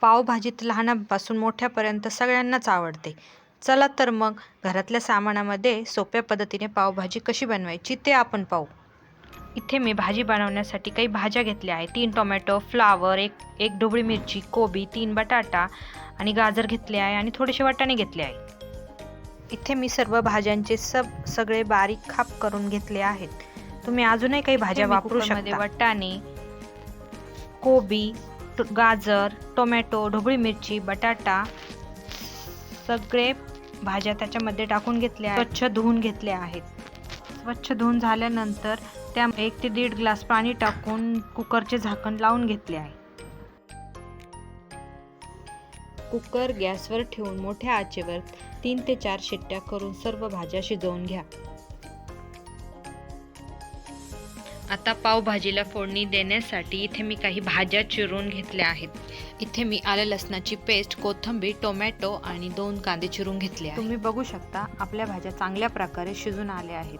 पावभाजीत लहानापासून मोठ्यापर्यंत सगळ्यांनाच आवडते. चला तर मग घरातल्या सामानामध्ये सोप्या पद्धतीने पावभाजी कशी बनवायची ते आपण पाहू. इथे मी भाजी बनवण्यासाठी काही भाज्या घेतल्या आहेत. तीन टोमॅटो फ्लावर एक एक ढोबळी मिरची कोबी तीन बटाटा आणि गाजर घेतले आहे आणि थोडेसे वाटाणे घेतले आहे. इथे मी सर्व भाज्यांचे सब सगळे बारीक खाप करून घेतले आहेत. तुम्ही अजूनही काही भाज्या वापरू शकता. वाटाणे कोबी गाजर टोमॅटो ढोबळी मिरची बटाटा सगळे भाज्या त्याच्यामध्ये टाकून घेतल्या आहेत. स्वच्छ धुवून घेतल्या आहेत. स्वच्छ धुवून झाल्यानंतर त्या एक ते दीड ग्लास पाणी टाकून कुकरचे झाकण लावून घेतले आहे. कुकर गॅसवर ठेवून मोठ्या आचेवर तीन ते चार शिट्ट्या करून सर्व भाज्या शिजवून घ्या. आता पावभाजीला फोडणी देण्यासाठी इथे मी काही भाज्या चिरून घेतल्या आहेत. इथे मी आलं लसणाची पेस्ट कोथिंबीर टोमॅटो आणि दोन कांदे चिरून घेतले तुम्ही बघू शकता आपल्या भाज्या चांगल्या प्रकारे शिजून आल्या आहेत.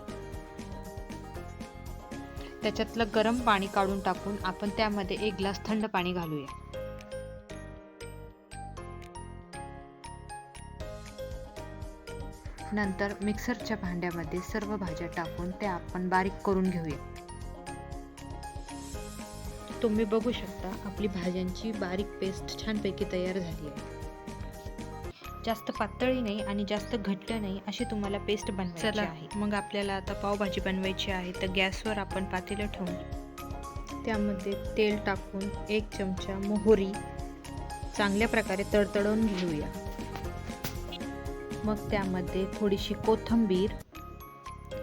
त्याच्यातलं गरम पाणी काढून टाकून आपण त्यामध्ये एक ग्लास थंड पाणी घालूया. नंतर मिक्सरच्या भांड्यामध्ये सर्व भाज्या टाकून त्या आपण बारीक करून घेऊया. तुम्ही बघू शकता आपली भाज्यांची बारीक पेस्ट छानपैकी तयार झाली आहे. जास्त पातळी नाही आणि जास्त घट्ट नाही अशी तुम्हाला पेस्ट बनवायची आहे. मग आपल्याला आता पावभाजी बनवायची आहे तर गॅसवर आपण पातेलं ठेवून. त्यामध्ये तेल टाकून एक चमचा मोहरी चांगल्या प्रकारे तडतडून घेऊया. मग त्यामध्ये थोडीशी कोथिंबीर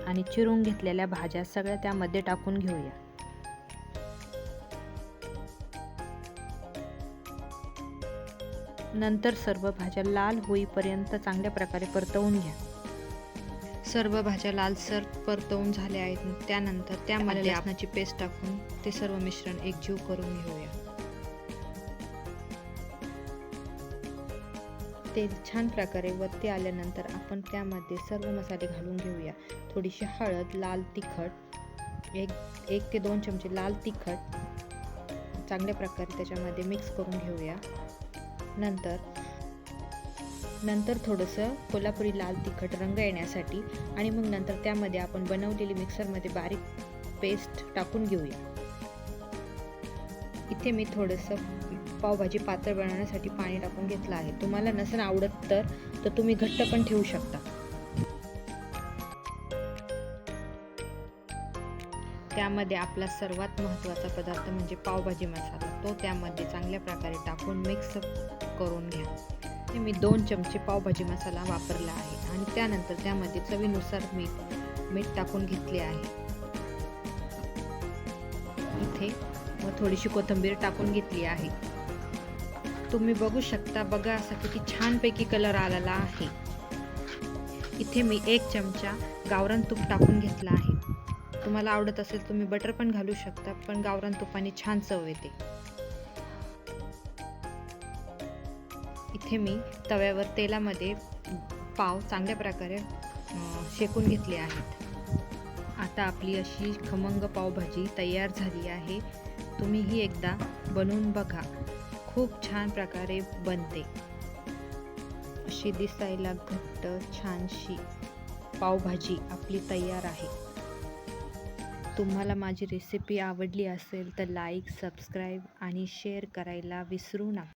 आणि चिरून घेतलेल्या भाज्या सगळ्या त्यामध्ये टाकून घेऊया. नंतर सर्व भाज्या लाल होईपर्यंत चांगल्या प्रकारे परतवून घ्या. सर्व भाज्या लालसर परतवून झाल्या आहेत. त्यानंतर त्यामध्ये लसणाची पेस्ट टाकून ते सर्व मिश्रण एकजीव करून घेऊया. तेल छान प्रकारे वरती आल्यानंतर आपण त्यामध्ये सर्व मसाले घालून घेऊया. थोडीशी हळद लाल तिखट एक एक ते दोन चमचे लाल तिखट चांगल्या प्रकारे त्याच्यामध्ये मिक्स करून घेऊया. नंतर नंतर थोडंसं कोल्हापुरी लाल तिखट रंग येण्यासाठी आणि मग नंतर त्यामध्ये आपण बनवलेली मिक्सरमध्ये बारीक पेस्ट टाकून घेऊया. इथे मी थोडंसं पावभाजी पातळ बनवण्यासाठी पाणी टाकून घेतलं आहे. तुम्हाला नसेल आवडत तर तर तुम्ही घट्ट पण ठेवू शकता. त्यामध्ये आपला सर्वात महत्त्वाचा पदार्थ म्हणजे पावभाजी मसाला. तो त्यामध्ये चांगल्या प्रकारे टाकून मिक्स करून घ्या. मी दोन चमचे पावभाजी मसाला वापरला आहे. आणि त्यानंतर त्यामध्ये चवीनुसार मीठ मीठ टाकून घेतले आहे. इथे व थोडीशी कोथिंबीर टाकून घेतली आहे. तुम्ही बघू शकता बघा असा किती छानपैकी कलर आलेला आहे. इथे मी एक चमचा गावरान तूप टाकून घेतला आहे. तुम्हाला आवडत असेल तुम्ही बटर पण घालू शकता पण गावरान तुपाने छान चव येते. इथे मी तव्यावर तेलामध्ये पाव चांगल्या प्रकारे शेकून घेतले आहेत. आता आपली अशी खमंग पावभाजी तयार झाली आहे. तुम्हीही एकदा बनवून बघा. खूप छान प्रकारे बनते. अशी दिसायला घट्ट छानशी पावभाजी आपली तयार आहे. तुम्हाला माझी रेसिपी आवडली असेल तर लाईक सबस्क्राईब आणि शेअर करायला विसरू नका.